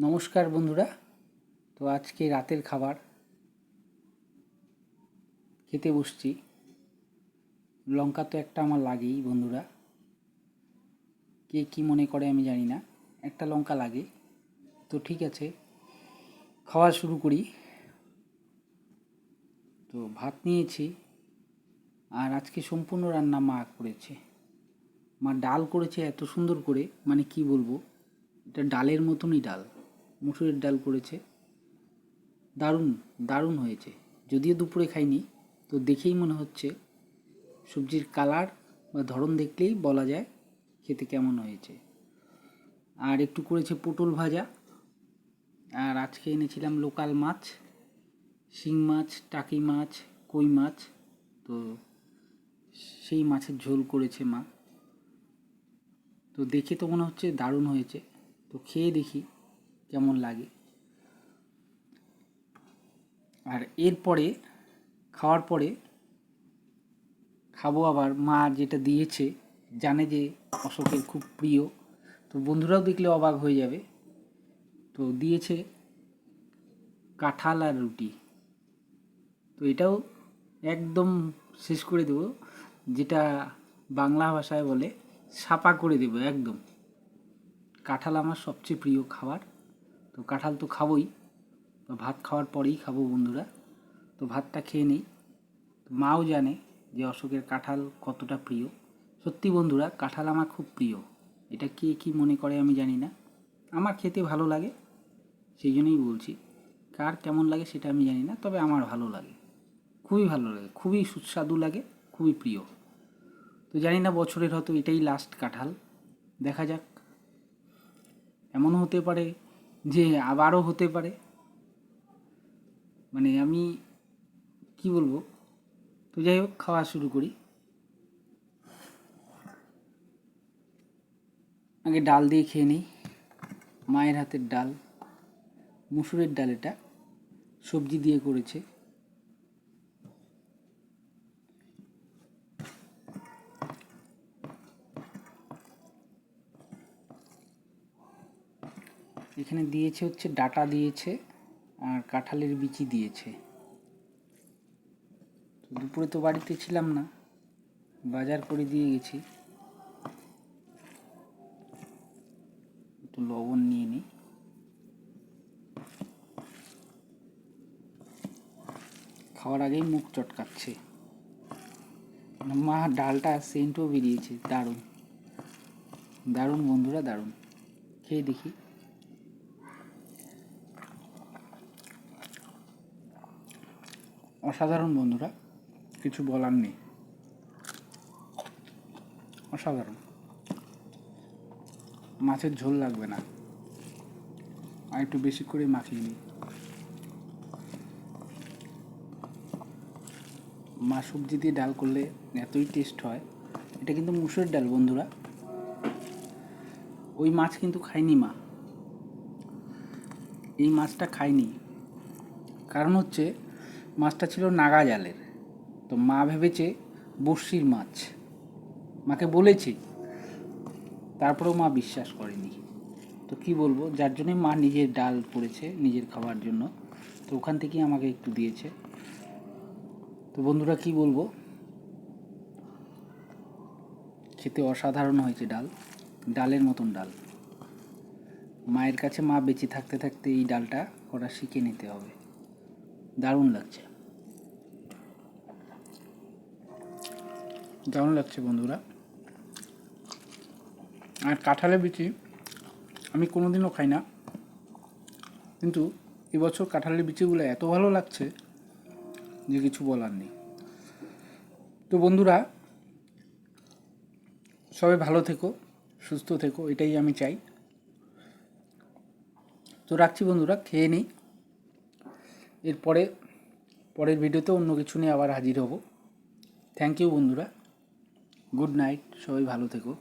নমস্কার বন্ধুরা। তো আজকে রাতের খাবার খেতে বসছি। লঙ্কা তো একটা আমার লাগেই বন্ধুরা। কে কী মনে করে আমি জানি না। একটা লঙ্কা লাগে। তো ঠিক আছে, খাওয়া শুরু করি। তো ভাত নিয়েছি আর আজকে সম্পূর্ণ রান্না মা করেছে। মা ডাল করেছে এত সুন্দর করে। মানে কি বলব? এটা ডালের মতনই ডাল। মুসুরের ডাল করেছে। দারুণ দারুণ হয়েছে। যদিও দুপুরে খাইনি, তো দেখেই মনে হচ্ছে সবজির কালার বা ধরন দেখলেই বলা যায় খেতে কেমন হয়েছে। আর একটু করেছে পটল ভাজা। আর আজকে এনেছিলাম লোকাল মাছ, শিং মাছ, টাকি মাছ, কই মাছ, তো সেই মাছের ঝোল করেছে মা। তো দেখে তো মনে হচ্ছে দারুণ হয়েছে। তো খেয়ে দেখি কেমন লাগে। আর এরপরে খাওয়ার পরে খাব আবার, মা যেটা দিয়েছে, জানে যে অশোকের খুব প্রিয়। তো বন্ধুরাও দেখলে অবাক হয়ে যাবে। তো দিয়েছে কাঁঠাল আর রুটি। তো এটাও একদম শেষ করে দেবো, যেটা বাংলা ভাষায় বলে, সাপা করে দেবো একদম। কাঁঠাল আমার সবচেয়ে প্রিয় খাবার। তো কাঁঠাল তো খাবোই, তো ভাত খাওয়ার পরেই খাব বন্ধুরা। তো ভাতটা খেয়ে নেই। মাও জানে যে অশোকের কাঁঠাল কতটা প্রিয়। সত্যি বন্ধুরা, কাঁঠাল আমার খুব প্রিয়। এটা কে কী মনে করে আমি জানি না। আমার খেতে ভালো লাগে, সেই জন্যই বলছি। কার কেমন লাগে সেটা আমি জানি না, তবে আমার ভালো লাগে। খুবই ভালো লাগে, খুবই সুস্বাদু লাগে, খুবই প্রিয়। তো জানি না বছরের হয়তো এটাই লাস্ট কাঁঠাল। দেখা যাক। এমনও হতে পারে যে আবারও হতে পারে। মানে আমি কি বলব? তো যাই হোক, খাওয়া শুরু করি। আগে ডাল দিয়ে খেয়ে নিই। মায়ের হাতের ডাল, মুসুরের ডাল এটা। সবজি দিয়ে করেছে। এখানে দিয়েছে হচ্ছে ডাটা দিয়েছে আর কাঁঠালের বিচি দিয়েছে। দুপুরে তো বাড়িতে ছিলাম না, বাজার করে দিয়ে গেছি। একটু লবণ নিয়ে নিই। খাওয়ার আগেই মুখ চটকাচ্ছে। মা, ডালটা সেন্টও বেরিয়েছে, দারুণ। দারুণ বন্ধুরা, দারুণ। খেয়ে দেখি। অসাধারণ বন্ধুরা, কিছু বলার নেই। অসাধারণ। মাছের ঝোল লাগবে না। আর একটু বেশি করে মাখিয়ে নিই। মা সবজি দিয়ে ডাল করলে এতই টেস্ট হয়। এটা কিন্তু মুসুরের ডাল বন্ধুরা। ওই মাছ কিন্তু খায়নি মা। এই মাছটা খায়নি। কারণ হচ্ছে মাছটা ছিল নাগা জালের। তো মা ভেবেছে বর্ষির মাছ। মাকে বলেছে, তারপরেও মা বিশ্বাস করেনি। তো কি বলব, যার জন্যে মা নিজের ডাল করেছে নিজের খাবার জন্য। তো ওখান থেকেই আমাকে একটু দিয়েছে। তো বন্ধুরা কি বলব, খেতে অসাধারণ হয়েছে ডাল, ডালের মতন ডাল। মায়ের কাছে মা বেঁচে থাকতে থাকতে এই ডালটা করা শিখে নিতে হবে। দারুণ লাগছে। দারুণ লাগছে বন্ধুরা। আর কাঁঠালের বিচি আমি কোনোদিনও খাই না। কিন্তু এবছর কাঁঠালের বিচিগুলো এত ভালো লাগছে যে কিছু বলার নেই। তো বন্ধুরা, সবাই ভালো থেকো, সুস্থ থেকো, এটাই আমি চাই। তো রাখছি বন্ধুরা, খেয়ে নিই। এরপরে, পরের ভিডিওতে অন্য কিছু নিয়ে আবার হাজির হব। থ্যাংক ইউ বন্ধুরা। গুড নাইট সবাই ভালো থেকো।